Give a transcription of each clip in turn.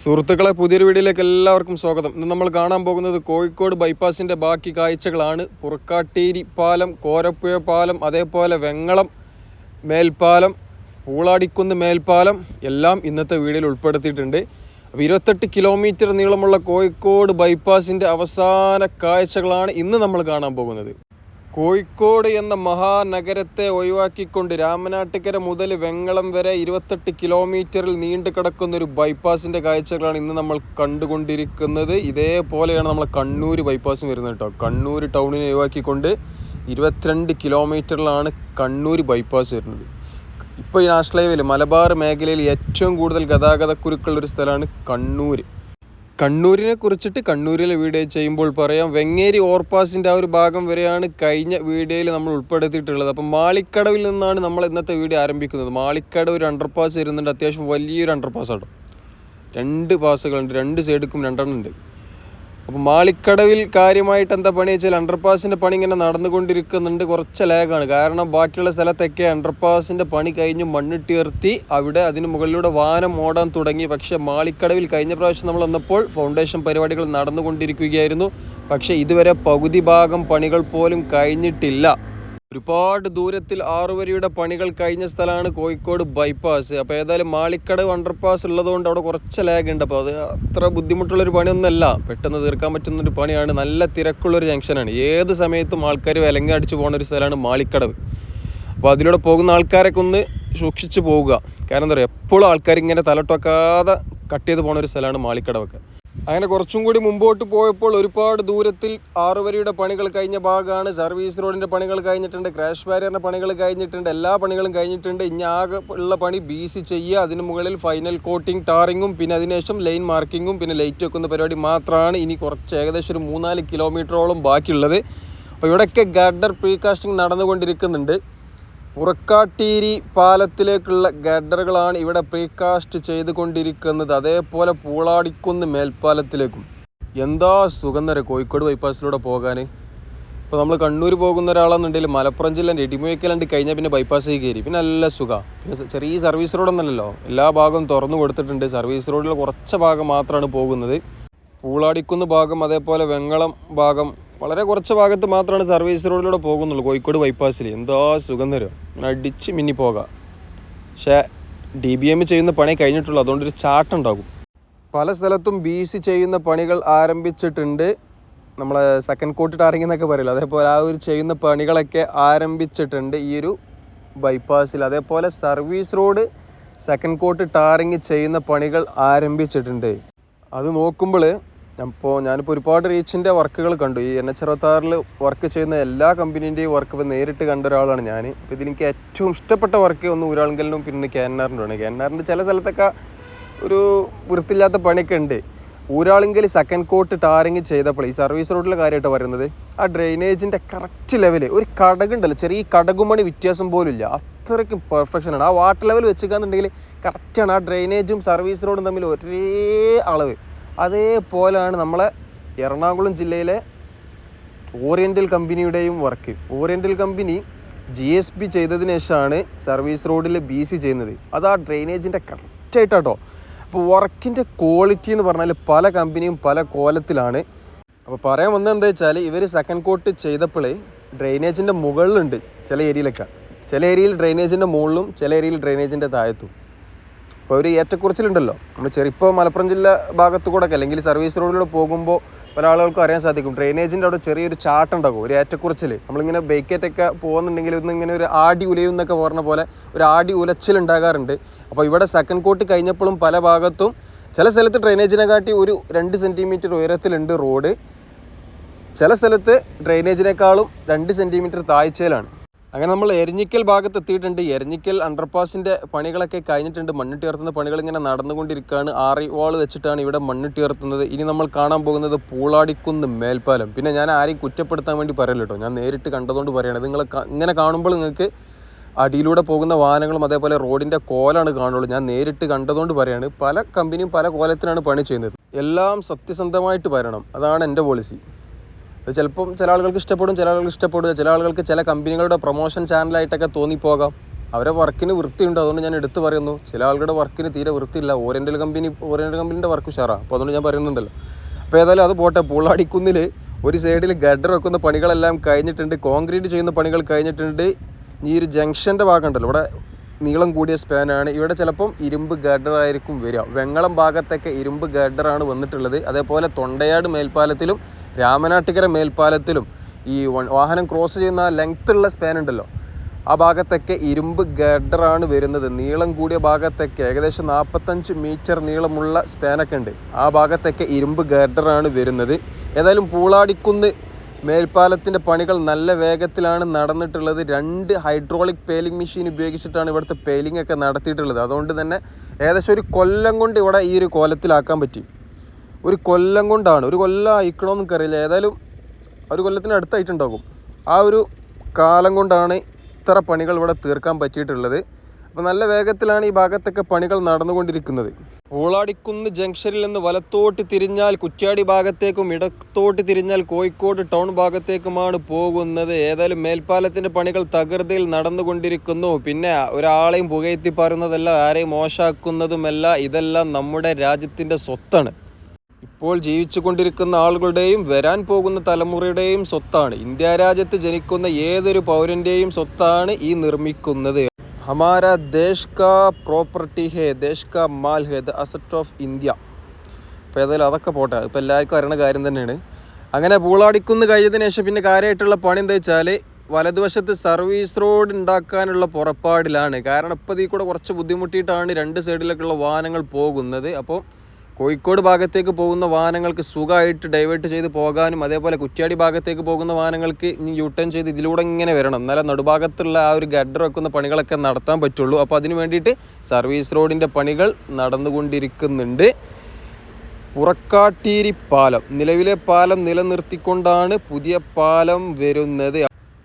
സുഹൃത്തുക്കളെ പുതിയൊരു വീഡിയോയിലേക്ക് എല്ലാവർക്കും സ്വാഗതം. ഇന്ന് നമ്മൾ കാണാൻ പോകുന്നത് കോഴിക്കോട് ബൈപ്പാസിന്റെ ബാക്കി കാഴ്ചകളാണ്. പുറക്കാട്ടേരി പാലം കോരപ്പുഴ പാലം അതേപോലെ വെങ്ങളം മേൽപ്പാലം പൂളാടിക്കുന്ന് മേൽപ്പാലം എല്ലാം ഇന്നത്തെ വീഡിയോയിൽ ഉൾപ്പെടുത്തിയിട്ടുണ്ട്. അപ്പോൾ ഇരുപത്തെട്ട് കിലോമീറ്റർ നീളമുള്ള കോഴിക്കോട് ബൈപ്പാസിന്റെ അവസാന കാഴ്ചകളാണ് ഇന്ന് നമ്മൾ കാണാൻ പോകുന്നത്. കോഴിക്കോട് എന്ന മഹാനഗരത്തെ ഒഴിവാക്കിക്കൊണ്ട് രാമനാട്ടുകര മുതൽ വെങ്ങളം വരെ ഇരുപത്തെട്ട് കിലോമീറ്ററിൽ നീണ്ടു കിടക്കുന്ന ഒരു ബൈപ്പാസിന്റെ കാഴ്ചകളാണ് ഇന്ന് നമ്മൾ കണ്ടുകൊണ്ടിരിക്കുന്നത്. ഇതേപോലെയാണ് നമ്മൾ കണ്ണൂർ ബൈപ്പാസ് വരുന്നത് കേട്ടോ. കണ്ണൂർ ടൗണിനെ ഒഴിവാക്കിക്കൊണ്ട് ഇരുപത്തിരണ്ട് കിലോമീറ്ററിലാണ് കണ്ണൂർ ബൈപ്പാസ് വരുന്നത്. ഇപ്പോൾ ഈ നാഷണൽ ഹൈവേയിൽ മലബാർ മേഖലയിൽ ഏറ്റവും കൂടുതൽ ഗതാഗതക്കുരുക്കുള്ള ഒരു സ്ഥലമാണ് കണ്ണൂർ കണ്ണൂരിനെ കുറിച്ചിട്ട് കണ്ണൂരിലെ വീഡിയോ ചെയ്യുമ്പോൾ പറയാം. വെങ്ങേരി ഓവർപാസിന്റെ ആ ഒരു ഭാഗം വരെയാണ് കഴിഞ്ഞ വീഡിയോയിൽ നമ്മൾ ഉൾപ്പെടുത്തിയിട്ടുള്ളത്. അപ്പം മാളിക്കടവിൽ നിന്നാണ് നമ്മൾ ഇന്നത്തെ വീഡിയോ ആരംഭിക്കുന്നത്. മാളിക്കടവ് ഒരു അണ്ടർപാസ് വരുന്നുണ്ട്. അത്യാവശ്യം വലിയൊരു അണ്ടർപാസ് ആണ് രണ്ട് പാസുകളുണ്ട് രണ്ട് സൈഡിക്കും രണ്ടെണ്ണം ഉണ്ട്. അപ്പോൾ മാളിക്കടവിൽ കാര്യമായിട്ട് എന്താ പണി വെച്ചാൽ അണ്ടർപാസിന്റെ പണി ഇങ്ങനെ നടന്നുകൊണ്ടിരിക്കുന്നുണ്ട്. കുറച്ച് ലാഗാണ് കാരണം ബാക്കിയുള്ള സ്ഥലത്തൊക്കെ അണ്ടർപാസിന്റെ പണി കഴിഞ്ഞ് മണ്ണിട്ടുയർത്തി അവിടെ അതിന് മുകളിലൂടെ വാനം ഓടാൻ തുടങ്ങി. പക്ഷേ മാളിക്കടവിൽ കഴിഞ്ഞ പ്രാവശ്യം നമ്മൾ വന്നപ്പോൾ ഫൗണ്ടേഷൻ പരിപാടികൾ നടന്നുകൊണ്ടിരിക്കുകയായിരുന്നു. പക്ഷേ ഇതുവരെ പകുതി ഭാഗം പണികൾ പോലും കഴിഞ്ഞിട്ടില്ല. ഒരുപാട് ദൂരത്തിൽ ആറുവരിയുടെ പണികൾ കഴിഞ്ഞ സ്ഥലമാണ് കോഴിക്കോട് ബൈപ്പാസ്. അപ്പോൾ ഏതായാലും മാളിക്കട് അണ്ടർപാസ് ഉള്ളതുകൊണ്ട് അവിടെ കുറച്ച് ലാഗ് ഉണ്ട്. അപ്പോൾ അത് അത്ര ബുദ്ധിമുട്ടുള്ളൊരു പണിയൊന്നുമല്ല. പെട്ടെന്ന് തീർക്കാൻ പറ്റുന്ന ഒരു പണിയാണ്. നല്ല തിരക്കുള്ള ഒരു ജംഗ്ഷനാണ്. ഏത് സമയത്തും ആൾക്കാർ വിലങ്ങി അടിച്ചു പോകുന്ന ഒരു സ്ഥലമാണ് മാളിക്കടവ്. അപ്പോൾ അതിലൂടെ പോകുന്ന ആൾക്കാരൊക്കെ ഒന്ന് സൂക്ഷിച്ച് പോവുക. കാരണം എന്താ പറയുക എപ്പോഴും ആൾക്കാർ ഇങ്ങനെ തലട്ടൊക്കാതെ കട്ട് ചെയ്ത് പോകുന്ന ഒരു സ്ഥലമാണ് മാളിക്കടവൊക്കെ. അങ്ങനെ കുറച്ചും കൂടി മുമ്പോട്ട് പോയപ്പോൾ ഒരുപാട് ദൂരത്തിൽ ആറുവരിയുടെ പണികൾ കഴിഞ്ഞ ഭാഗമാണ്. സർവീസ് റോഡിന്റെ പണികൾ കഴിഞ്ഞിട്ടുണ്ട് ക്രാഷ് ബാരിയറിന്റെ പണികൾ കഴിഞ്ഞിട്ടുണ്ട് എല്ലാ പണികളും കഴിഞ്ഞിട്ടുണ്ട്. ഇനി ആകെ ഉള്ള പണി ബി സി ചെയ്യുക അതിന് മുകളിൽ ഫൈനൽ കോട്ടിംഗ് ടാറിങ്ങും പിന്നെ അതിനുശേഷം ലൈൻ മാർക്കിങ്ങും പിന്നെ ലൈറ്റ് വെക്കുന്ന പരിപാടി മാത്രമാണ്. ഇനി കുറച്ച് ഏകദേശം ഒരു മൂന്നാൽ കിലോമീറ്ററോളം ബാക്കിയുള്ളത്. അപ്പോൾ ഇവിടെയൊക്കെ ഗഡർ പ്രീകാസ്റ്റിംഗ് നടന്നുകൊണ്ടിരിക്കുന്നുണ്ട്. പുറക്കാട്ടീരി പാലത്തിലേക്കുള്ള ഗഡറുകളാണ് ഇവിടെ പ്രീകാസ്റ്റ് ചെയ്തുകൊണ്ടിരിക്കുന്നത്. അതേപോലെ പൂളാടിക്കുന്ന് മേൽപ്പാലത്തിലേക്കും. എന്താ സുഖം തരം കോഴിക്കോട് ബൈപ്പാസിലൂടെ പോകാൻ ഇപ്പോൾ നമ്മൾ കണ്ണൂർ പോകുന്ന ഒരാളെന്നുണ്ടെങ്കിൽ മലപ്പുറം ജില്ല ഇടിമുയക്കലുണ്ട് കഴിഞ്ഞാൽ പിന്നെ ബൈപ്പാസിൽ കയറി. പിന്നെ നല്ല സുഖം. പിന്നെ ചെറിയ സർവീസ് റോഡൊന്നല്ലല്ലോ എല്ലാ ഭാഗവും തുറന്നു കൊടുത്തിട്ടുണ്ട്. സർവീസ് റോഡിൽ കുറച്ച് ഭാഗം മാത്രമാണ് പോകുന്നത്. പൂളാടിക്കുന്ന് ഭാഗം അതേപോലെ വെങ്ങളം ഭാഗം വളരെ കുറച്ച് ഭാഗത്ത് മാത്രമാണ് സർവീസ് റോഡിലൂടെ പോകുന്നുള്ളൂ. കോഴിക്കോട് ബൈപ്പാസിൽ എന്തോ സുഖം തരും. അടിച്ച് മിന്നി പോകാം. പക്ഷേ ഡി ബി എം ചെയ്യുന്ന പണി കഴിഞ്ഞിട്ടുള്ളൂ. അതുകൊണ്ടൊരു ചാട്ടുണ്ടാകും പല സ്ഥലത്തും ബി സി ചെയ്യുന്ന പണികൾ ആരംഭിച്ചിട്ടുണ്ട്. നമ്മളെ സെക്കൻഡ് കോട്ട് ടാറിംഗ് എന്നൊക്കെ പറയില്ല? അതേപോലെ ആ ഒരു ചെയ്യുന്ന പണികളൊക്കെ ആരംഭിച്ചിട്ടുണ്ട് ഈ ഒരു ബൈപ്പാസിൽ അതേപോലെ service road second coat tarring ചെയ്യുന്ന പണികൾ ആരംഭിച്ചിട്ടുണ്ട്. അത് നോക്കുമ്പോൾ ഇപ്പോൾ ഞാനിപ്പോൾ ഒരുപാട് റീച്ചിന്റെ വർക്കുകൾ കണ്ടു. ഈ എൻ എച്ച് അറുപത്താറിൽ വർക്ക് ചെയ്യുന്ന എല്ലാ കമ്പനീന്റെയും വർക്ക് ഇപ്പോൾ നേരിട്ട് കണ്ട ഒരാളാണ് ഞാൻ അപ്പോൾ ഇതിലെനിക്ക് ഏറ്റവും ഇഷ്ടപ്പെട്ട വർക്ക് ഒന്ന് ഊരാളുങ്കലിനും പിന്നെ കേന്നാറിന്റെ ആണ് ആറിന്റെ ചില സ്ഥലത്തൊക്കെ ഒരു വൃത്തിയില്ലാത്ത പണിയൊക്കെ ഉണ്ട്. ഒരാളെങ്കിൽ സെക്കൻഡ് കോട്ട് ടാറിങ് ചെയ്തപ്പോൾ ഈ സർവീസ് റോഡിലെ കാര്യമായിട്ട് പറയുന്നത്. ആ ഡ്രെയിനേജിന്റെ കറക്റ്റ് ലെവൽ ഒരു കടകുണ്ടല്ലോ ചെറിയ കടകുമണി വ്യത്യാസം പോലും ഇല്ല അത്രയ്ക്കും പെർഫെക്ഷനാണ് ആ വാട്ടർ ലെവൽ വെച്ചിക്കാന്നുണ്ടെങ്കിൽ കറക്റ്റാണ് ആ ഡ്രെയിനേജും സർവീസ് റോഡും തമ്മിൽ ഒരേ അളവ്. അതേപോലെയാണ് നമ്മളെ എറണാകുളം ജില്ലയിലെ oriental കമ്പനിയുടെയും work. Oriental company G S B ചെയ്തതിന് ശേഷമാണ് സർവീസ് റോഡിൽ ബി സി ചെയ്യുന്നത്. അത് ആ ഡ്രെയിനേജിന്റെ കറക്റ്റായിട്ടാട്ടോ. അപ്പോൾ വർക്കിന്റെ ക്വാളിറ്റി എന്ന് പറഞ്ഞാൽ പല കമ്പനിയും പല കോലത്തിലാണ്. അപ്പോൾ പറയാൻ വന്നത് എന്താ വെച്ചാൽ ഇവർ സെക്കൻഡ് കോട്ട് ചെയ്തപ്പോൾ ഡ്രെയിനേജിന്റെ മുകളിലുണ്ട് ചില ഏരിയയിലൊക്കെ ചില ഏരിയയിൽ ഡ്രെയിനേജിന്റെ മുകളിലും ചില ഏരിയയിൽ ഡ്രെയിനേജിന്റെ താഴത്തും. അപ്പോൾ ഒരു ഏറ്റക്കുറച്ചിലുണ്ടല്ലോ. നമ്മൾ ചെറിയ ഇപ്പോൾ മലപ്പുറം ജില്ല ഭാഗത്തു കൂടെ ഒക്കെ അല്ലെങ്കിൽ സർവീസ് റോഡിലൂടെ പോകുമ്പോൾ പല ആളുകൾക്കും അറിയാൻ സാധിക്കും. ഡ്രെയിനേജിന്റെ അവിടെ ചെറിയൊരു ചാട്ടുണ്ടാകും ഒരു ഏറ്റക്കുറച്ചിൽ നമ്മളിങ്ങനെ ബൈക്കേറ്റൊക്കെ പോകുന്നുണ്ടെങ്കിൽ ഒന്ന് ഇങ്ങനെ ഒരു ആടി ഉലയും എന്നൊക്കെ പറഞ്ഞ പോലെ ഒരു ആടി ഉലച്ചിൽ ഉണ്ടാകാറുണ്ട് അപ്പോൾ ഇവിടെ സെക്കൻഡ് കോട്ട് കഴിഞ്ഞപ്പോഴും പല ഭാഗത്തും ചില സ്ഥലത്ത് ഡ്രെയിനേജിനെ കാട്ടി ഒരു രണ്ട് സെന്റിമീറ്റർ ഉയരത്തിലുണ്ട് റോഡ്. ചില സ്ഥലത്ത് ഡ്രെയിനേജിനേക്കാളും രണ്ട് സെന്റിമീറ്റർ താഴ്ചയിലാണ്. അങ്ങനെ നമ്മൾ എരഞ്ഞിക്കൽ ഭാഗത്ത് എത്തിയിട്ടുണ്ട് എരഞ്ഞിക്കൽ അണ്ടർപാസിന്റെ പണികളൊക്കെ കഴിഞ്ഞിട്ടുണ്ട്. മണ്ണിട്ടുയർത്തുന്ന പണികൾ ഇങ്ങനെ നടന്നുകൊണ്ടിരിക്കുകയാണ്. ആറി വാൾ വെച്ചിട്ടാണ് ഇവിടെ മണ്ണിട്ടുയർത്തുന്നത് ഇനി നമ്മൾ കാണാൻ പോകുന്നത് പൂളാടിക്കുന്ന് മേൽപ്പാലം. പിന്നെ ഞാൻ ആരെയും കുറ്റപ്പെടുത്താൻ വേണ്ടി പറയല്ലോ കേട്ടോ. ഞാൻ നേരിട്ട് കണ്ടതുകൊണ്ട് പറയണത് നിങ്ങൾ ഇങ്ങനെ കാണുമ്പോൾ നിങ്ങൾക്ക് അടിയിലൂടെ പോകുന്ന വാഹനങ്ങളും അതേപോലെ റോഡിന്റെ കോലാണ് കാണുള്ളൂ. ഞാൻ നേരിട്ട് കണ്ടതുകൊണ്ട് പറയാണ്. പല കമ്പനിയും പല കോലത്തിനാണ് പണി ചെയ്യുന്നത്. എല്ലാം സത്യസന്ധമായിട്ട് വരണം. അതാണ് എന്റെ പോളിസി അത് ചിലപ്പം ചില ആളുകൾക്ക് ഇഷ്ടപ്പെടും ചില ആളുകൾക്ക് ഇഷ്ടപ്പെടുക ചില ആളുകൾക്ക് ചില കമ്പനികളുടെ പ്രൊമോഷൻ ചാനലായിട്ടൊക്കെ തോന്നിപ്പോകാം. അവരെ വർക്കിന് വൃത്തിയുണ്ട് അതുകൊണ്ട് ഞാൻ എടുത്തു പറയുന്നു. ചില ആളുകളുടെ വർക്കിന് തീരെ വൃത്തിയില്ല. ഓറിയന്റൽ കമ്പനി ഓറിയന്റൽ കമ്പനീന്റെ വർക്ക് ഉഷാറാണ് അപ്പോൾ അതുകൊണ്ട് ഞാൻ പറയുന്നുണ്ടല്ലോ. അപ്പോൾ ഏതായാലും അത് പോട്ടെ. പുള്ളാടിക്കുന്നിൽ ഒരു സൈഡിൽ ഗഡർ വെക്കുന്ന പണികളെല്ലാം കഴിഞ്ഞിട്ടുണ്ട്. കോൺക്രീറ്റ് ചെയ്യുന്ന പണികൾ കഴിഞ്ഞിട്ടുണ്ട്. ഈ ഒരു ജംഗ്ഷന്റെ ഭാഗമുണ്ടല്ലോ. ഇവിടെ നീളം കൂടിയ സ്പാനാണ് ഇവിടെ ചിലപ്പം ഇരുമ്പ് ഗഡറായിരിക്കും വരിക. വെങ്ങളം ഭാഗത്തൊക്കെ ഇരുമ്പ് ഗഡറാണ് വന്നിട്ടുള്ളത്. അതേപോലെ തൊണ്ടയാട് മേൽപ്പാലത്തിലും രാമനാട്ടുകര മേൽപ്പാലത്തിലും ഈ വാഹനം ക്രോസ് ചെയ്യുന്ന ലെങ്ത് ഉള്ള സ്പാൻ ഉണ്ടല്ലോ. ആ ഭാഗത്തൊക്കെ ഇരുമ്പ് ഗഡറാണ് വരുന്നത്. നീളം കൂടിയ ഭാഗത്തൊക്കെ ഏകദേശം നാൽപ്പത്തഞ്ച് മീറ്റർ നീളമുള്ള സ്പാനൊക്കെ ഉണ്ട്. ആ ഭാഗത്തൊക്കെ ഇരുമ്പ് ഗഡറാണ് വരുന്നത്. ഏതായാലും പൂളാടിക്കുന്ന് മേൽപ്പാലത്തിന്റെ പണികൾ നല്ല വേഗത്തിലാണ് നടന്നിട്ടുള്ളത്. രണ്ട് ഹൈഡ്രോളിക് പേലിംഗ് മെഷീൻ ഉപയോഗിച്ചിട്ടാണ് ഇവിടുത്തെ പേലിംഗ് ഒക്കെ നടത്തിയിട്ടുള്ളത്. അതുകൊണ്ട് തന്നെ ഏകദേശം ഒരു കൊല്ലം കൊണ്ട് ഇവിടെ ഈ ഒരു കോലത്തിലാക്കാൻ പറ്റി. ഒരു കൊല്ലം കൊണ്ടാണ് ഒരു കൊല്ലം അയക്കണമെന്ന് എനിക്കറിയില്ല. ഏതായാലും ഒരു കൊല്ലത്തിന് അടുത്തായിട്ടുണ്ടാകും. ആ ഒരു കാലം കൊണ്ടാണ് ഇത്ര പണികൾ ഇവിടെ തീർക്കാൻ പറ്റിയിട്ടുള്ളത്. അപ്പോൾ നല്ല വേഗത്തിലാണ് ഈ ഭാഗത്തൊക്കെ പണികൾ നടന്നുകൊണ്ടിരിക്കുന്നത്. പൂളാടിക്കുന്ന് ജംഗ്ഷനിൽ നിന്ന് വലത്തോട്ട് തിരിഞ്ഞാൽ കുറ്റ്യാടി ഭാഗത്തേക്കും ഇടത്തോട്ട് തിരിഞ്ഞാൽ കോഴിക്കോട് ടൗൺ ഭാഗത്തേക്കുമാണ് പോകുന്നത്. ഏതായാലും മേൽപ്പാലത്തിന്റെ പണികൾ തകൃതിയിൽ നടന്നുകൊണ്ടിരിക്കുന്നു. പിന്നെ ഒരാളെയും പുകയത്തി പറയുന്നതല്ല ആരെയും മോശമാക്കുന്നതുമല്ല ഇതെല്ലാം നമ്മുടെ രാജ്യത്തിന്റെ സ്വത്താണ്. ഇപ്പോൾ ജീവിച്ചു കൊണ്ടിരിക്കുന്ന ആളുകളുടെയും വരാൻ പോകുന്ന തലമുറയുടെയും സ്വത്താണ്. ഇന്ത്യ രാജ്യത്ത് ജനിക്കുന്ന ഏതൊരു പൗരന്റെയും സ്വത്താണ് ഈ നിർമ്മിക്കുന്നത്. ഹമാര ദേശ് കാ പ്രോപ്പർട്ടി ഹേ ദേശ് കാ മാൽ ഹേ ദ അസറ്റ് ഓഫ് ഇന്ത്യ. അപ്പോൾ ഏതായാലും അതൊക്കെ പോട്ടെ ഇപ്പോൾ എല്ലാവർക്കും അറിയണ കാര്യം തന്നെയാണ്. അങ്ങനെ പൂളാടിക്കുന്ന് കഴിഞ്ഞതിന് ശേഷം പിന്നെ കാര്യമായിട്ടുള്ള പണി എന്താ വെച്ചാൽ വലതുവശത്ത് സർവീസ് റോഡ് ഉണ്ടാക്കാനുള്ള പുറപ്പാടിലാണ്. കാരണം ഇപ്പോൾ ഇതിൽ കൂടെ കുറച്ച് ബുദ്ധിമുട്ടിയിട്ടാണ് രണ്ട് സൈഡിലേക്കുള്ള വാഹനങ്ങൾ പോകുന്നത്. അപ്പോൾ കോഴിക്കോട് ഭാഗത്തേക്ക് പോകുന്ന വാഹനങ്ങൾക്ക് സുഖമായിട്ട് ഡൈവേർട്ട് ചെയ്ത് പോകാനും അതേപോലെ കുറ്റ്യാടി ഭാഗത്തേക്ക് പോകുന്ന വാഹനങ്ങൾക്ക് ഇനി യു ടേൺ ചെയ്ത് ഇതിലൂടെ ഇങ്ങനെ വരണം. എന്നാലേ നടുഭാഗത്തുള്ള ആ ഒരു ഗഡർ വെക്കുന്ന പണികളൊക്കെ നടത്താൻ പറ്റുള്ളൂ. അപ്പോൾ അതിന് വേണ്ടിയിട്ട് സർവീസ് റോഡിന്റെ പണികൾ നടന്നുകൊണ്ടിരിക്കുന്നുണ്ട്. പുറക്കാട്ടീരി പാലം. നിലവിലെ പാലം നിലനിർത്തിക്കൊണ്ടാണ് പുതിയ പാലം വരുന്നത്.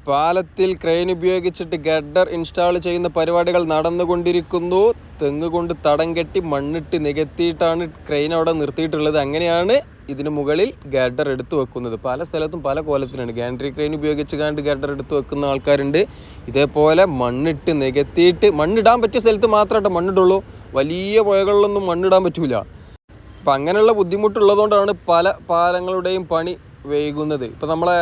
പാലത്തിൽ ക്രെയിൻ ഉപയോഗിച്ചിട്ട് ഗഡർ ഇൻസ്റ്റാൾ ചെയ്യുന്ന പരിപാടികൾ നടന്നുകൊണ്ടിരിക്കുന്നു. തെങ്ങ് കൊണ്ട് തടം കെട്ടി മണ്ണിട്ട് നികത്തിയിട്ടാണ് ക്രെയിൻ അവിടെ നിർത്തിയിട്ടുള്ളത്. അങ്ങനെയാണ് ഇതിന് മുകളിൽ ഗഡർ എടുത്തു വെക്കുന്നത്. പല സ്ഥലത്തും പല കോലത്തിനാണ് ഗാൻഡ്രി ക്രെയിൻ ഉപയോഗിച്ച് കണ്ട് ഗഡർ എടുത്തു വെക്കുന്ന ആൾക്കാരുണ്ട്. ഇതേപോലെ മണ്ണിട്ട് നികത്തിയിട്ട് മണ്ണിടാൻ പറ്റിയ സ്ഥലത്ത് മാത്രമായിട്ട് മണ്ണിടുള്ളൂ. വലിയ പുഴകളിലൊന്നും മണ്ണിടാൻ പറ്റൂല. അപ്പം അങ്ങനെയുള്ള ബുദ്ധിമുട്ടുള്ളതുകൊണ്ടാണ് പല പാലങ്ങളുടെയും പണി വൈകുന്നത്. ഇപ്പം നമ്മളെ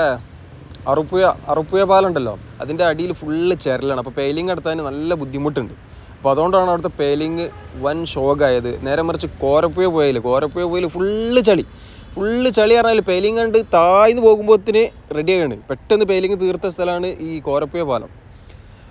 അറുപ്പുയ അറുപ്പുയ പാലുണ്ടല്ലോ. അതിന്റെ അടിയിൽ ഫുള്ള് ചരലാണ്. അപ്പോൾ പേലിംഗ് നടത്താൻ നല്ല ബുദ്ധിമുട്ടുണ്ട്. അപ്പോൾ അതുകൊണ്ടാണ് അവിടുത്തെ പേലിംഗ് വൻ ഷോക്കായത് നേരെ മറിച്ച് കോരപ്പുയ പോയാൽ കോരപ്പുയ പോയാൽ ഫുള്ള് ചളി. ഫുള്ള് ചളി പറഞ്ഞാൽ പേലിംഗ് കണ്ട് താഴ്ന്നു പോകുമ്പോഴത്തിന് റെഡിയാണ് പെട്ടെന്ന് പേലിംഗ് തീർത്ത സ്ഥലമാണ് ഈ കോരപ്പുയ പാലം.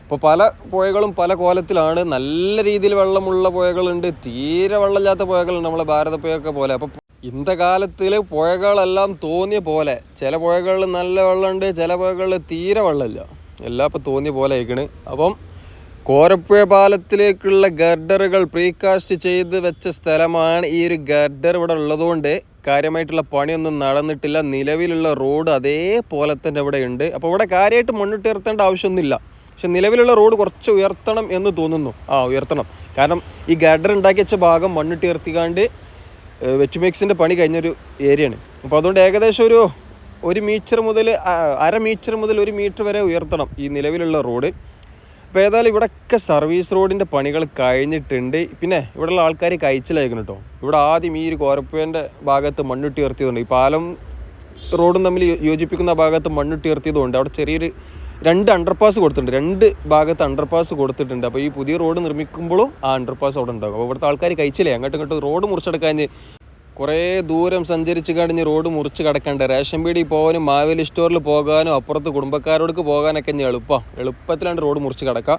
അപ്പോൾ പല പുഴകളും പല കോലത്തിലാണ് നല്ല രീതിയിൽ വെള്ളമുള്ള പുഴകളുണ്ട്. തീരെ വെള്ളമില്ലാത്ത പുഴകളുണ്ട് നമ്മളെ ഭാരതപ്പുഴയൊക്കെ പോലെ. അപ്പോൾ ഇന്നത്തെ കാലത്തിൽ പുഴകളെല്ലാം തോന്നിയ പോലെ ചില പുഴകളിൽ നല്ല വെള്ളമുണ്ട് ചില പുഴകളിൽ തീരെ വെള്ളമില്ല. എല്ലാം ഇപ്പോൾ തോന്നിയ പോലെ ആയിക്കണ് അപ്പം കോരപ്പുഴ പാലത്തിലേക്കുള്ള ഗർഡറുകൾ പ്രീകാസ്റ്റ് ചെയ്ത് വെച്ച സ്ഥലമാണ് ഈ ഒരു ഗർഡർ ഇവിടെ ഉള്ളതുകൊണ്ട് കാര്യമായിട്ടുള്ള പണിയൊന്നും നടന്നിട്ടില്ല. നിലവിലുള്ള റോഡ് അതേപോലെ തന്നെ ഇവിടെ ഉണ്ട്. അപ്പോൾ ഇവിടെ കാര്യമായിട്ട് മുന്നിട്ട് ഉയർത്തേണ്ട ആവശ്യമൊന്നുമില്ല. പക്ഷെ നിലവിലുള്ള റോഡ് കുറച്ച് ഉയർത്തണം എന്ന് തോന്നുന്നു. ആ ഉയർത്തണം. കാരണം ഈ ഗഡർ ഉണ്ടാക്കി വെച്ച ഭാഗം മണ്ണിട്ട് ഉയർത്തിക്കാണ്ട് വെറ്റ് ബേക്സിന്റെ പണി കഴിഞ്ഞൊരു ഏരിയയാണ്. അപ്പോൾ അതുകൊണ്ട് ഏകദേശം ഒരു ഒരു മീറ്റർ മുതൽ അര മീറ്റർ മുതൽ ഒരു മീറ്റർ വരെ ഉയർത്തണം ഈ നിലവിലുള്ള റോഡ്. അപ്പോൾ ഏതായാലും ഇവിടെയൊക്കെ സർവീസ് റോഡിന്റെ പണികൾ കഴിഞ്ഞിട്ടുണ്ട്. പിന്നെ ഇവിടെയുള്ള ആൾക്കാർ കഴിച്ചിലായിരിക്കണം കേട്ടോ. ഇവിടെ ആദ്യം ഈ ഒരു കോരപ്പേന്റെ ഭാഗത്ത് മണ്ണിട്ടുയർത്തിയതുകൊണ്ട് ഈ പാലം റോഡും തമ്മിൽ യോജിപ്പിക്കുന്ന ഭാഗത്ത് മണ്ണിട്ടുയർത്തിയതുകൊണ്ട് അവിടെ ചെറിയൊരു രണ്ട് അണ്ടർപാസ് കൊടുത്തിട്ടുണ്ട്. രണ്ട് ഭാഗത്ത് അണ്ടർപാസ് കൊടുത്തിട്ടുണ്ട്. അപ്പോൾ ഈ പുതിയ റോഡ് നിർമ്മിക്കുമ്പോഴും ആ അണ്ടർപാസ് അവിടെ ഉണ്ടാകും. അപ്പോൾ ഇവിടുത്തെ ആൾക്കാർ കഴിച്ചില്ലേ? അങ്ങോട്ടും ഇങ്ങോട്ടും റോഡ് മുറിച്ചെടുക്കാൻ കുറേ ദൂരം സഞ്ചരിച്ച് കഴിഞ്ഞ് റോഡ് മുറിച്ച് കിടക്കണ്ട. റേഷൻ പീടി പോകാനും മാവേലി സ്റ്റോറിൽ പോകാനും അപ്പുറത്ത് കുടുംബക്കാരോടൊക്കെ പോകാനൊക്കെ ഇനി എളുപ്പമാണ് എളുപ്പത്തിലാണ് റോഡ് മുറിച്ച് കിടക്കുക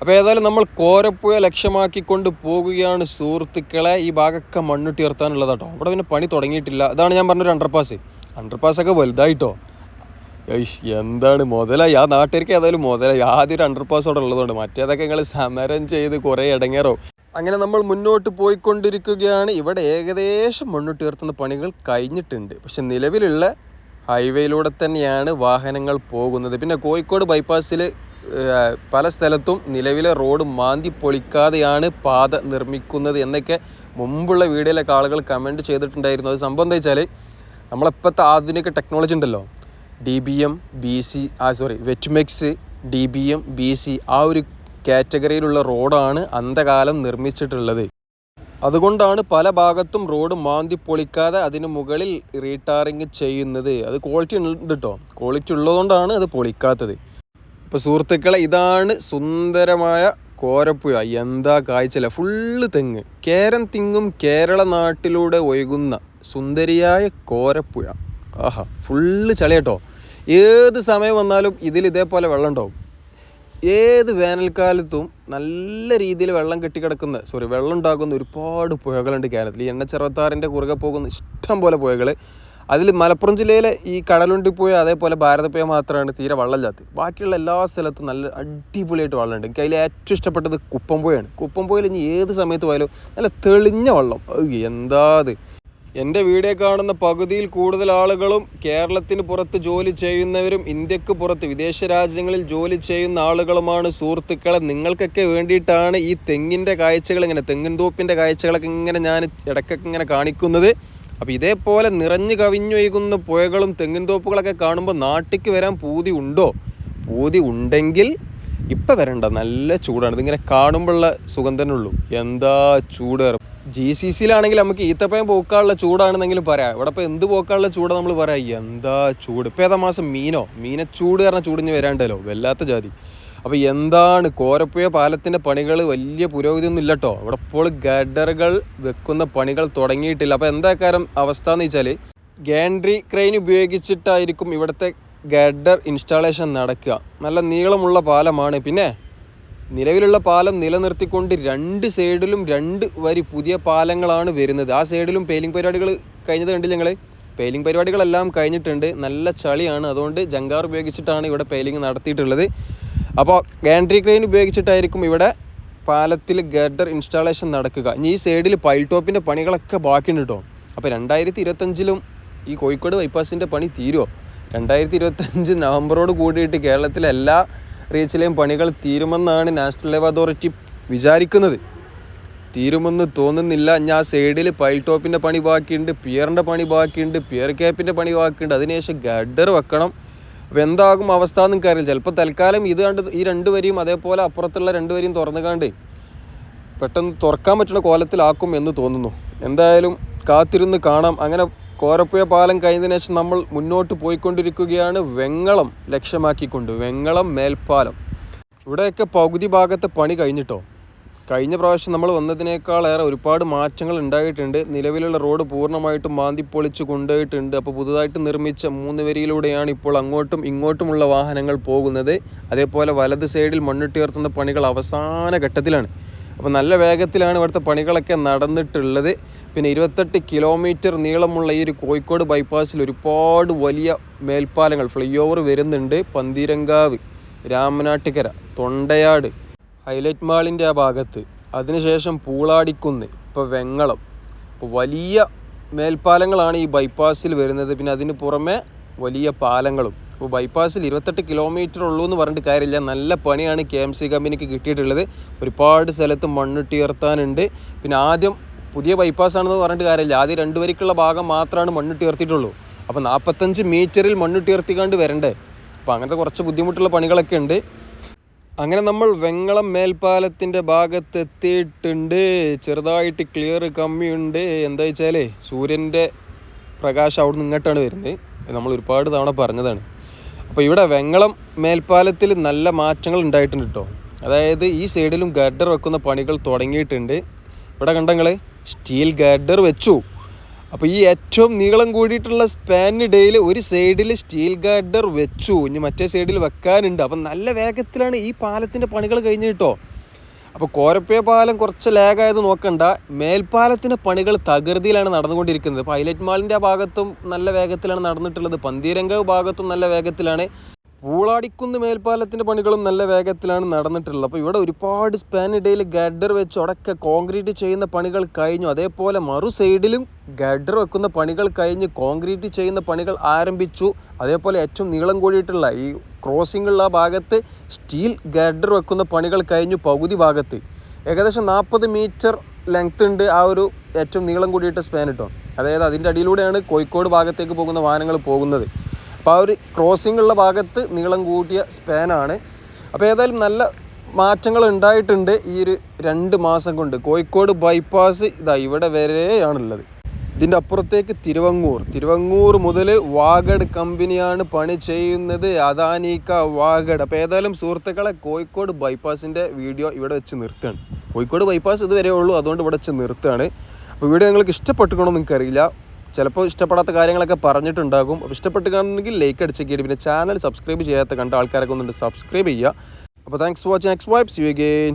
അപ്പോൾ ഏതായാലും നമ്മൾ കോരപ്പുഴ ലക്ഷ്യമാക്കിക്കൊണ്ട് പോകുകയാണ് സുഹൃത്തുക്കളെ. ഈ ഭാഗമൊക്കെ മണ്ണിട്ട് ഉയർത്താനുള്ളതാട്ടോ. അവിടെ പിന്നെ പണി തുടങ്ങിയിട്ടില്ല. അതാണ് ഞാൻ പറഞ്ഞൊരു അണ്ടർപാസ് ഒക്കെ വലുതായിട്ടോ. എന്താണ് മുതലായി ആ നാട്ടുകാർക്ക് ഏതായാലും മുതലായി ആദ്യം ഒരു അണ്ടർപാസ് അവിടെ ഉള്ളതുകൊണ്ട്. മറ്റേതൊക്കെ നിങ്ങൾ സമരം ചെയ്ത് കുറേ ഇടങ്ങേറോ അങ്ങനെ നമ്മൾ മുന്നോട്ട് പോയിക്കൊണ്ടിരിക്കുകയാണ്. ഇവിടെ ഏകദേശം മണ്ണിട്ട് ഉയർത്തുന്ന പണികൾ കഴിഞ്ഞിട്ടുണ്ട്. പക്ഷെ നിലവിലുള്ള ഹൈവേയിലൂടെ തന്നെയാണ് വാഹനങ്ങൾ പോകുന്നത്. പിന്നെ കോഴിക്കോട് ബൈപ്പാസിൽ പല സ്ഥലത്തും നിലവിലെ റോഡ് മാന്തി പൊളിക്കാതെയാണ് പാത നിർമ്മിക്കുന്നത് എന്നൊക്കെ മുമ്പുള്ള വീഡിയോയിലൊക്കെ ആളുകൾ കമന്റ് ചെയ്തിട്ടുണ്ടായിരുന്നു. അത് സംഭവം എന്താ വെച്ചാൽ നമ്മളിപ്പോഴത്തെ ആധുനിക ടെക്നോളജി ഉണ്ടല്ലോ. D B M B C ആ sorry wet mix D B M B C ആ ഒരു കാറ്റഗറിയിലുള്ള റോഡാണ് അന്തകാലം നിർമ്മിച്ചിട്ടുള്ളത്. അതുകൊണ്ടാണ് പല ഭാഗത്തും റോഡ് മാന്തി പൊളിക്കാതെ അതിന് മുകളിൽ റീടാറിങ് ചെയ്യുന്നത്. അത് ക്വാളിറ്റി ഉണ്ട് കേട്ടോ ക്വാളിറ്റി ഉള്ളതുകൊണ്ടാണ് അത് പൊളിക്കാത്തത്. ഇപ്പോൾ സുഹൃത്തുക്കളെ ഇതാണ് സുന്ദരമായ കോരപ്പുഴ. എന്താ കാഴ്ചല്ല ഫുള്ള് തെങ്ങ്. കേരം തിങ്ങും കേരള നാട്ടിലൂടെ ഒഴുകുന്ന സുന്ദരിയായ കോരപ്പുഴ. ആഹാ ഫുള്ള് ചളിയട്ടോ ഏത് സമയം വന്നാലും ഇതിൽ ഇതേപോലെ വെള്ളം ഉണ്ടാവും. ഏത് വേനൽക്കാലത്തും നല്ല രീതിയിൽ വെള്ളം കെട്ടിക്കിടക്കുന്ന സോറി വെള്ളം ഉണ്ടാകുന്ന ഒരുപാട് പുഴകളുണ്ട് കേരളത്തിൽ. ഈ എണ്ണച്ചെറുപത്താറിന്റെ കുറുകെ പോകുന്ന ഇഷ്ടം പോലെ പുഴകൾ അതിൽ മലപ്പുറം ജില്ലയിലെ ഈ കടലുണ്ടി പുഴ അതേപോലെ ഭാരതപ്പുഴ മാത്രമാണ് തീരെ വെള്ളമില്ലാത്തത്. ബാക്കിയുള്ള എല്ലാ സ്ഥലത്തും നല്ല അടിപൊളിയായിട്ട് വെള്ളമുണ്ട്. എനിക്ക് അതിൽ ഏറ്റവും ഇഷ്ടപ്പെട്ടത് കുപ്പംപുഴയാണ്. കുപ്പംപുഴയിൽ ഇനി ഏത് സമയത്ത് പോയാലും നല്ല തെളിഞ്ഞ വെള്ളം. എന്താ അത് എന്റെ വീഡിയോ കാണുന്ന പകുതിയിൽ കൂടുതൽ ആളുകളും കേരളത്തിന് പുറത്ത് ജോലി ചെയ്യുന്നവരും ഇന്ത്യയ്ക്ക് പുറത്ത് വിദേശ രാജ്യങ്ങളിൽ ജോലി ചെയ്യുന്ന ആളുകളുമാണ് സുഹൃത്തുക്കളെ. നിങ്ങൾക്കൊക്കെ വേണ്ടിയിട്ടാണ് ഈ തെങ്ങിന്റെ കാഴ്ചകൾ ഇങ്ങനെ തെങ്ങിൻ തോപ്പിന്റെ കാഴ്ചകളൊക്കെ ഇങ്ങനെ ഞാൻ ഇടയ്ക്കൊക്കെ ഇങ്ങനെ കാണിക്കുന്നത്. അപ്പോൾ ഇതേപോലെ നിറഞ്ഞു കവിഞ്ഞൊഴുകുന്ന പുഴകളും തെങ്ങിൻ തോപ്പുകളൊക്കെ കാണുമ്പോൾ നാട്ടിക്ക് വരാൻ പൂതി ഉണ്ടോ? പൂതി ഉണ്ടെങ്കിൽ ഇപ്പം വരണ്ട നല്ല ചൂടാണ്. ഇതിങ്ങനെ കാണുമ്പോഴുള്ള സുഗന്ധനുള്ളൂ എന്താ ചൂട് ജി സി സിയിലാണെങ്കിൽ നമുക്ക് ഈത്തപ്പയം പോക്കാനുള്ള ചൂടാണെന്നെങ്കിലും പറയാം. ഇവിടെ ഇപ്പോൾ എന്ത് പോക്കാനുള്ള ചൂടാണ് നമ്മൾ പറയാം? എന്താ ചൂട്? ഇപ്പം ഏതാ മാസം മീനോ? മീനച്ചൂട് കാരണം ചൂടിഞ്ഞ് വരാണ്ടല്ലോ. വല്ലാത്ത ജാതി. അപ്പോൾ എന്താണ് കോരപ്പുഴ പാലത്തിന്റെ പണികൾ വലിയ പുരോഗതിയൊന്നും ഇല്ല കേട്ടോ ഇവിടെ ഇപ്പോൾ ഗഡറുകൾ വെക്കുന്ന പണികൾ തുടങ്ങിയിട്ടില്ല. അപ്പോൾ എന്താ കാര്യം അവസ്ഥ എന്ന് വെച്ചാൽ ഗാൻഡ്രി ക്രെയിൻ ഉപയോഗിച്ചിട്ടായിരിക്കും ഇവിടുത്തെ ഗഡർ ഇൻസ്റ്റാളേഷൻ നടക്കുക. നല്ല നീളമുള്ള പാലമാണ്. പിന്നെ നിലവിലുള്ള പാലം നിലനിർത്തിക്കൊണ്ട് രണ്ട് സൈഡിലും രണ്ട് വരി പുതിയ പാലങ്ങളാണ് വരുന്നത്. ആ സൈഡിലും പെയിലിംഗ് പരിപാടികൾ കഴിഞ്ഞത് കണ്ടില്ല ഞങ്ങൾ പെയിലിംഗ് പരിപാടികളെല്ലാം കഴിഞ്ഞിട്ടുണ്ട്. നല്ല ചളിയാണ്. അതുകൊണ്ട് ജങ്കാർ ഉപയോഗിച്ചിട്ടാണ് ഇവിടെ പെയിലിംഗ് നടത്തിയിട്ടുള്ളത്. അപ്പോൾ ഗാൻഡ്രി ക്രെയിൻ ഉപയോഗിച്ചിട്ടായിരിക്കും ഇവിടെ പാലത്തിൽ ഗഡർ ഇൻസ്റ്റാളേഷൻ നടക്കുക. ഇനി ഈ സൈഡിൽ പൈൽ ടോപ്പിന്റെ പണികളൊക്കെ ബാക്കിയുണ്ട് കേട്ടോ അപ്പോൾ രണ്ടായിരത്തി ഇരുപത്തഞ്ചിലും ഈ കോഴിക്കോട് ബൈപ്പാസിന്റെ പണി തീരുമോ രണ്ടായിരത്തി ഇരുപത്തഞ്ച് നവംബറോട് കൂടിയിട്ട് കേരളത്തിലെ എല്ലാ റീച്ചിലെയും പണികൾ തീരുമെന്നാണ് നാഷണൽ ലെവൽ അതോറിറ്റി വിചാരിക്കുന്നത്. തീരുമെന്ന് തോന്നുന്നില്ല. ഞാൻ സൈഡിൽ പൈൽ ടോപ്പിന്റെ പണി ബാക്കിയുണ്ട് പിയറിന്റെ പണി ബാക്കിയുണ്ട് പിയർ ക്യാപ്പിന്റെ പണി ബാക്കിയുണ്ട്. അതിനുശേഷം ഗഡർ വെക്കണം. അപ്പോൾ എന്താകും അവസ്ഥ എന്ന് എനിക്കറിയില്ല. ചിലപ്പോൾ തൽക്കാലം ഇത് കണ്ട് ഈ രണ്ട് വരിയും അതേപോലെ അപ്പുറത്തുള്ള രണ്ട് വരിയും തുറന്നു കണ്ട് പെട്ടെന്ന് തുറക്കാൻ പറ്റുന്ന കോലത്തിലാക്കും എന്ന് തോന്നുന്നു. എന്തായാലും കാത്തിരുന്ന് കാണാം. അങ്ങനെ കോരപ്പുഴ പാലം കഴിഞ്ഞതിനു ശേഷം നമ്മൾ മുന്നോട്ട് പോയിക്കൊണ്ടിരിക്കുകയാണ് വെങ്ങളം ലക്ഷ്യമാക്കിക്കൊണ്ട് വെങ്ങളം മേൽപ്പാലം. ഇവിടെയൊക്കെ പകുതി ഭാഗത്തെ പണി കഴിഞ്ഞിട്ടോ? കഴിഞ്ഞ പ്രാവശ്യം നമ്മൾ വന്നതിനേക്കാളേറെ ഒരുപാട് മാറ്റങ്ങൾ ഉണ്ടായിട്ടുണ്ട്. നിലവിലുള്ള റോഡ് പൂർണമായിട്ടും മാന്തിപ്പൊളിച്ച് കൊണ്ടുപോയിട്ടുണ്ട്. അപ്പോൾ പുതുതായിട്ട് നിർമ്മിച്ച മൂന്ന് വരിയിലൂടെയാണ് ഇപ്പോൾ അങ്ങോട്ടും ഇങ്ങോട്ടുമുള്ള വാഹനങ്ങൾ പോകുന്നത്. അതേപോലെ വലത് സൈഡിൽ മണ്ണിട്ടുയർത്തുന്ന പണികൾ അവസാന ഘട്ടത്തിലാണ്. അപ്പോൾ നല്ല വേഗത്തിലാണ് ഇവിടുത്തെ പണികളൊക്കെ നടന്നിട്ടുള്ളത്. പിന്നെ ഇരുപത്തെട്ട് കിലോമീറ്റർ നീളമുള്ള ഈ ഒരു കോഴിക്കോട് ബൈപ്പാസിൽ ഒരുപാട് വലിയ മേൽപ്പാലങ്ങൾ ഫ്ലൈ ഓവർ വരുന്നുണ്ട്. പന്തീരങ്കാവ് രാമനാട്ടുകര തൊണ്ടയാട് ഹൈലൈറ്റ് മാളിന്റെ ആ ഭാഗത്ത്. അതിനുശേഷം പൂളാടിക്കുന്ന് ഇപ്പോൾ വെങ്ങളം. ഇപ്പോൾ വലിയ മേൽപ്പാലങ്ങളാണ് ഈ ബൈപ്പാസിൽ വരുന്നത്. പിന്നെ അതിന് പുറമെ വലിയ പാലങ്ങളും. അപ്പോൾ ബൈപ്പാസിൽ ഇരുപത്തെട്ട് കിലോമീറ്റർ ഉള്ളൂ എന്ന് പറഞ്ഞിട്ട് കാര്യമില്ല. നല്ല പണിയാണ് കെ എം സി കമ്പനിക്ക് കിട്ടിയിട്ടുള്ളത്. ഒരുപാട് സ്ഥലത്ത് മണ്ണിട്ട് ഉയർത്താനുണ്ട് പിന്നെ ആദ്യം പുതിയ ബൈപ്പാസ് ആണെന്ന് പറഞ്ഞിട്ട് കാര്യമില്ല. ആദ്യം രണ്ട് വരിക്കുള്ള ഭാഗം മാത്രമാണ് മണ്ണിട്ട് ഉയർത്തിയിട്ടുള്ളൂ അപ്പോൾ നാൽപ്പത്തഞ്ച് മീറ്ററിൽ മണ്ണിട്ട് ഉയർത്തിക്കാണ്ട് വരണ്ടേ? അപ്പോൾ അങ്ങനത്തെ കുറച്ച് ബുദ്ധിമുട്ടുള്ള പണികളൊക്കെ ഉണ്ട്. അങ്ങനെ നമ്മൾ വെങ്ങളം മേൽപ്പാലത്തിന്റെ ഭാഗത്ത് എത്തിയിട്ടുണ്ട്. ചെറുതായിട്ട് ക്ലിയർ കമ്മിയുണ്ട്. എന്താ വെച്ചാൽ സൂര്യന്റെ പ്രകാശം അവിടെ നിന്ന് ഇങ്ങോട്ടാണ് വരുന്നത്. നമ്മൾ ഒരുപാട് തവണ പറഞ്ഞതാണ്. അപ്പോൾ ഇവിടെ വെങ്ങളം മേൽപ്പാലത്തിൽ നല്ല മാറ്റങ്ങൾ ഉണ്ടായിട്ടുണ്ട് കേട്ടോ അതായത് ഈ സൈഡിലും ഗഡർ വെക്കുന്ന പണികൾ തുടങ്ങിയിട്ടുണ്ട്. ഇവിടെ കണ്ടങ്ങൾ സ്റ്റീൽ ഗഡർ വെച്ചു. അപ്പോൾ ഈ ഏറ്റവും നീളം കൂടിയിട്ടുള്ള സ്പാനിടയിൽ ഒരു സൈഡിൽ സ്റ്റീൽ ഗാർഡർ വെച്ചു. ഇനി മറ്റേ സൈഡിൽ വെക്കാനുണ്ട്. അപ്പം നല്ല വേഗത്തിലാണ് ഈ പാലത്തിന്റെ പണികൾ കഴിഞ്ഞ് കേട്ടോ അപ്പോൾ കോരപ്പയ പാലം കുറച്ച് ലാഗായത് നോക്കണ്ട. മേൽപ്പാലത്തിന്റെ പണികൾ തകൃതിയിലാണ് നടന്നുകൊണ്ടിരിക്കുന്നത്. പൈലറ്റ് ഹൈലൈറ്റ് മാളിന്റെ ആ ഭാഗത്തും നല്ല വേഗത്തിലാണ് നടന്നിട്ടുള്ളത്. പന്തീരങ്കാവ് ഭാഗത്തും നല്ല വേഗത്തിലാണ്. പൂളാടിക്കുന്ന് മേൽപ്പാലത്തിന്റെ പണികളും നല്ല വേഗത്തിലാണ് നടന്നിട്ടുള്ളത്. അപ്പോൾ ഇവിടെ ഒരുപാട് സ്പാനിടയിൽ ഗഡർ വെച്ച് ഉടക്കെ കോൺക്രീറ്റ് ചെയ്യുന്ന പണികൾ കഴിഞ്ഞു. അതേപോലെ മറു സൈഡിലും ഗഡർ വെക്കുന്ന പണികൾ കഴിഞ്ഞ് കോൺക്രീറ്റ് ചെയ്യുന്ന പണികൾ ആരംഭിച്ചു. അതേപോലെ ഏറ്റവും നീളം കൂടിയിട്ടുള്ള ഈ ക്രോസിങ്ങുള്ള ഭാഗത്ത് സ്റ്റീൽ ഗഡർ വെക്കുന്ന പണികൾ കഴിഞ്ഞു പകുതി ഭാഗത്ത്. ഏകദേശം നാൽപ്പത് മീറ്റർ ലെങ്ത് ഉണ്ട് ആ ഒരു ഏറ്റവും നീളം കൂടിയിട്ട് സ്പാൻ ഇട്ടോ. അതായത് അതിന്റെ അടിയിലൂടെയാണ് കോഴിക്കോട് ഭാഗത്തേക്ക് പോകുന്ന വാഹനങ്ങൾ പോകുന്നത്. അപ്പോൾ ആ ഒരു ക്രോസിംഗ് ഉള്ള ഭാഗത്ത് നീളം കൂട്ടിയ സ്പാനാണ് അപ്പോൾ ഏതായാലും നല്ല മാറ്റങ്ങൾ ഉണ്ടായിട്ടുണ്ട് ഈ ഒരു രണ്ട് മാസം കൊണ്ട്. കോഴിക്കോട് ബൈപ്പാസ് ഇതാ ഇവിടെ വരെയാണുള്ളത്. ഇതിന്റെ അപ്പുറത്തേക്ക് തിരുവങ്ങൂർ. തിരുവങ്ങൂർ മുതൽ വാഗഡ് കമ്പനിയാണ് പണി ചെയ്യുന്നത്. അദാനിക്ക വാഗഡ്. അപ്പോൾ ഏതായാലും സുഹൃത്തുക്കളെ കോഴിക്കോട് ബൈപ്പാസിന്റെ വീഡിയോ ഇവിടെ വെച്ച് നിർത്തുകയാണ്. കോഴിക്കോട് ബൈപ്പാസ് ഇതുവരെ ഉള്ളൂ അതുകൊണ്ട് ഇവിടെ വെച്ച് നിർത്തുകയാണ്. അപ്പോൾ വീഡിയോ നിങ്ങൾക്ക് ഇഷ്ടപ്പെട്ടുകണോ നിങ്ങൾക്കറിയില്ല. ചിലപ്പോൾ ഇഷ്ടപ്പെടാത്ത കാര്യങ്ങളൊക്കെ പറഞ്ഞിട്ടുണ്ടാകും. അപ്പോൾ ഇഷ്ടപ്പെട്ട് കാണുന്നെങ്കിൽ ലൈക്ക് അടിച്ചേക്കിയിട്ട് പിന്നെ ചാനൽ സബ്സ്ക്രൈബ് ചെയ്യാത്ത കണ്ട ആൾക്കാരൊക്കെ ഒന്നുണ്ട് സബ്സ്ക്രൈബ് ചെയ്യുക. അപ്പോൾ thanks for watching X Vibes you again